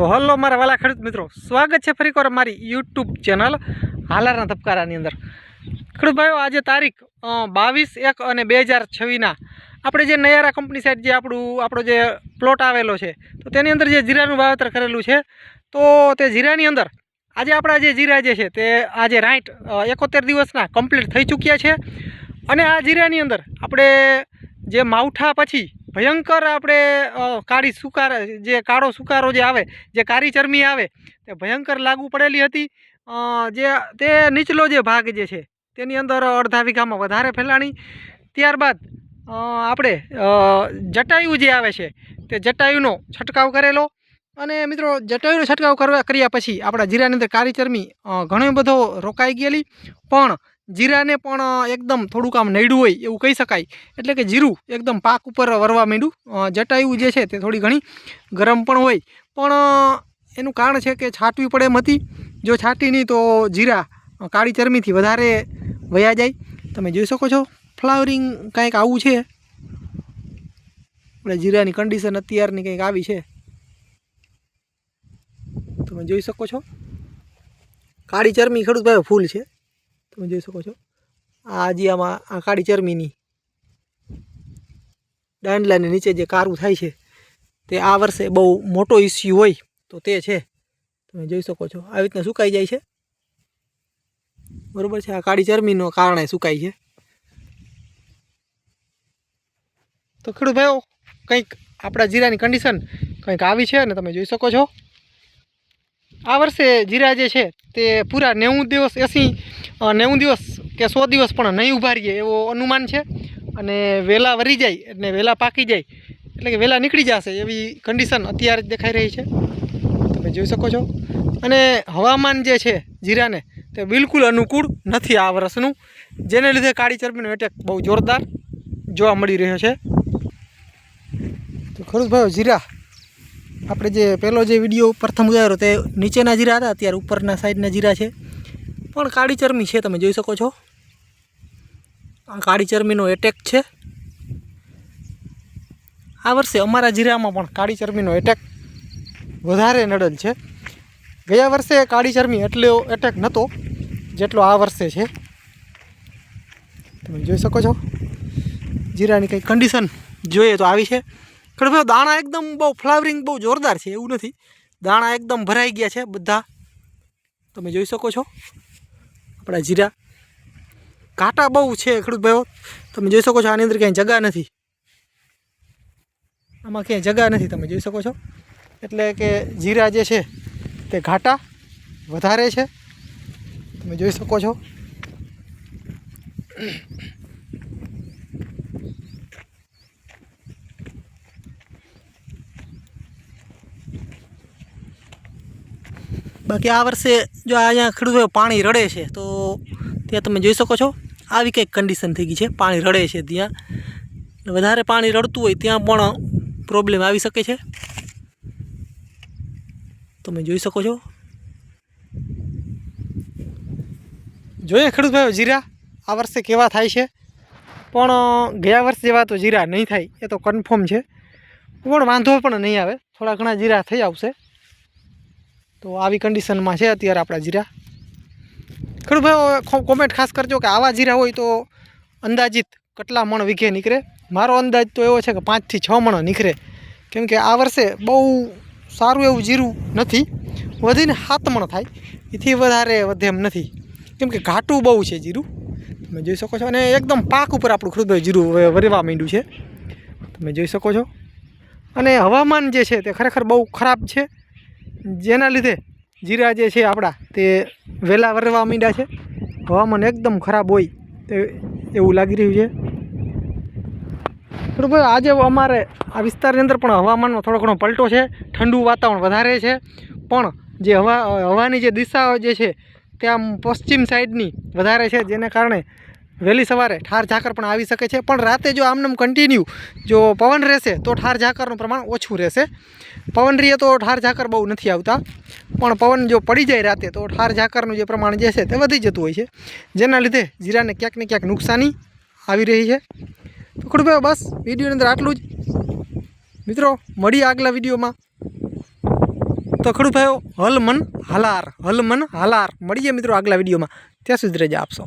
તો હલો મારા વાલા ખેડૂત મિત્રો, સ્વાગત છે ફરીકવાર મારી યુટ્યુબ ચેનલ હાલારના ધબકારાની અંદર. ખેડૂત ભાઈઓ, આજે તારીખ બાવીસ એક અને બે હજાર છવ્વીસના. આપણે જે નયારા કંપની સાઈડ જે આપણું, આપણો જે પ્લોટ આવેલો છે, તો તેની અંદર જે જીરાનું વાવેતર કરેલું છે, તો તે જીરાની અંદર આજે આપણા જે જીરા જે છે તે આજે રાઈટ એકોતેર દિવસના કમ્પ્લીટ થઈ ચૂક્યા છે. અને આ જીરાની અંદર આપણે જે માવઠા પછી ભયંકર આપણે કાળી સુકાર, જે કાળો સુકારો જે આવે, જે કાળી ચરમી આવે, તે ભયંકર લાગુ પડેલી હતી. જે, તે નીચલો જે ભાગ જે છે, તેની અંદર અડધા વીઘામાં વધારે ફેલાણી. ત્યારબાદ આપણે જટાયુ જે આવે છે, તે જટાયુનો છંટકાવ કરેલો. અને મિત્રો, જટાયુનો છંટકાવ કરવા કર્યા પછી આપણા જીરાની અંદર કાળી ચરમી ઘણો બધો રોકાઈ ગયેલી. પણ જીરાને પણ એકદમ થોડુંક આમ નડ્યું હોય એવું કહી શકાય. એટલે કે જીરું એકદમ પાક ઉપર વરવા માંડ્યું. જટાયું જે છે તે થોડી ઘણી ગરમ પણ હોય. પણ એનું કારણ છે કે છાંટવી પડે એમ હતી. જો છાંટી નહીં તો જીરા કાળી ચરમીથી વધારે વયા જાય. તમે જોઈ શકો છો, ફ્લાવરિંગ કાંઈક આવું છે. એટલે જીરાની કન્ડિશન અત્યારની કંઈક આવી છે. તમે જોઈ શકો છો. કાળી ચરમી ખેડૂત ભાઈ ફૂલ છે. તમે જોઈ શકો છો. આ જે આમાં આ કાળી ચરમીની દાંડલાની નીચે જે કારું થાય છે, તે આ વર્ષે બહુ મોટો ઇસ્યુ હોય તો તે છે. તમે જોઈ શકો છો. આવી રીતના સુકાઈ જાય છે. બરાબર છે? આ કાળી ચરમીનો કારણે સુકાય છે. તો ખેડૂત ભાઈઓ, કંઈક આપણા જીરાની કન્ડિશન કંઈક આવી છે અને તમે જોઈ શકો છો. આ વર્ષે જીરા જે છે તે પૂરા નેવું દિવસ, એસી નેવું દિવસ કે સો દિવસ પણ નહીં ઊભા રહીએ એવો અનુમાન છે. અને વહેલા વરી જાય અને વહેલા પાકી જાય, એટલે કે વહેલા નીકળી જશે એવી કન્ડિશન અત્યારે દેખાઈ રહી છે. તમે જોઈ શકો છો. અને હવામાન જે છે જીરાને તે બિલકુલ અનુકૂળ નથી આ વર્ષનું. જેને લીધે કાળી ચરબીનો એટેક બહુ જોરદાર જોવા મળી રહ્યો છે. તો ખરું ભાઈ, જીરા આપણે જે પહેલો જે વીડિયો પ્રથમ ઉતાર્યો તે નીચેના જીરા હતા, અત્યારે ઉપરના સાઈડના જીરા છે. પણ કાળી ચરમી છે, તમે જોઈ શકો છો. આ કાળી ચરમીનો એટેક છે. આ વર્ષે અમારા જીરામાં પણ કાળી ચરમીનો એટેક વધારે નડેલ છે. ગયા વર્ષે કાળી ચરમી એટલો એટેક નહોતો જેટલો આ વર્ષે છે. તમે જોઈ શકો છો. જીરાની કંઈ કન્ડિશન જોઈએ તો આવી છે. ખરેખર દાણા એકદમ બહુ ફ્લાવરિંગ બહુ જોરદાર છે, એવું નથી. દાણા એકદમ ભરાઈ ગયા છે બધા. તમે જોઈ શકો છો. આપણા જીરા. કાંટા બહુ છે, ખેડૂત ભાઈઓ. તમે જોઈ શકો છો આની અંદર ક્યાંય જગા નથી. આમાં ક્યાંય જગા નથી, તમે જોઈ શકો છો. એટલે કે જીરા જે છે તે ઘાટા વધારે છે. તમે જોઈ શકો છો. બાકી આ વર્ષે જો અહીંયા ખેડૂતો પાણી રડે છે, તો ત્યાં તમે જોઈ શકો છો, આવી કંઈક કન્ડિશન થઈ ગઈ છે. પાણી રડે છે ત્યાં. વધારે પાણી રડતું હોય ત્યાં પણ પ્રોબ્લેમ આવી શકે છે. તમે જોઈ શકો છો. જોઈએ ખેડૂત ભાઈઓ જીરા, આ વર્ષે કેવા થાય છે? પણ, ગયા વર્ષ જેવા તો જીરા નહીં થાય, એ તો કન્ફર્મ છે. પણ વાંધો પણ નહીં આવે. થોડા ઘણા જીરા થઈ આવશે. તો આવી કન્ડિશનમાં છે અત્યારે આપણા જીરા. ખરું ભાઈ કોમેન્ટ ખાસ કરજો કે આવા જીરા હોય તો અંદાજિત કેટલા મણ વીઘે નીકળે? મારો અંદાજ તો એવો છે કે પાંચથી છ મણ નીકળે. કેમ કે આ વર્ષે બહુ સારું એવું જીરું નથી. વધીને સાત મણ થાય. એથી વધારે વધે એમ નથી. કેમ કે ઘાટું બહુ છે જીરું. તમે જોઈ શકો છો. અને એકદમ પાક ઉપર આપણું ખેડૂત જીરું વરવા માંડ્યું છે. તમે જોઈ શકો છો. અને હવામાન જે છે તે ખરેખર બહુ ખરાબ છે. જેના લીધે જીરા જે છે આપણા તે વહેલા વરવા માંડ્યા છે. હવામાન એકદમ ખરાબ હોય તે એવું લાગી રહ્યું છે. ભાઈ આજે અમારે આ વિસ્તારની અંદર પણ હવામાનમાં થોડો ઘણો પલટો છે, ઠંડુ વાતાવરણ વધારે છે. પણ જે હવા, હવાની જે દિશા જે છે તે આમ પશ્ચિમ સાઈડની વધારે છે, જેને કારણે વહેલી સવારે ઠાર ઝાકર પણ આવી શકે છે. પણ રાતે જો આમનામ કન્ટિન્યુ જો પવન રહેશે તો ઠાર ઝાકરનું પ્રમાણ ઓછું રહેશે. પવન રહીએ તો ઠાર ઝાકર બહુ નથી આવતા. પણ પવન જો પડી જાય રાતે તો ઠાર ઝાકરનું જે પ્રમાણ જે છે તે વધી જતું હોય છે. જેના લીધે જીરાને ક્યાંક ને ક્યાંક નુકસાની આવી રહી છે. તો ખડભાઈ બસ, વિડીયોની અંદર આટલું જ. મિત્રો, મળીએ આગલા વિડીયોમાં. તો તો ખેડૂત ભાઈઓ, હલ હાલાર હલમન હાલાર. મળીએ મિત્રો આગલા વિડીયોમાં. ત્યાં સુધી રજા આપશો.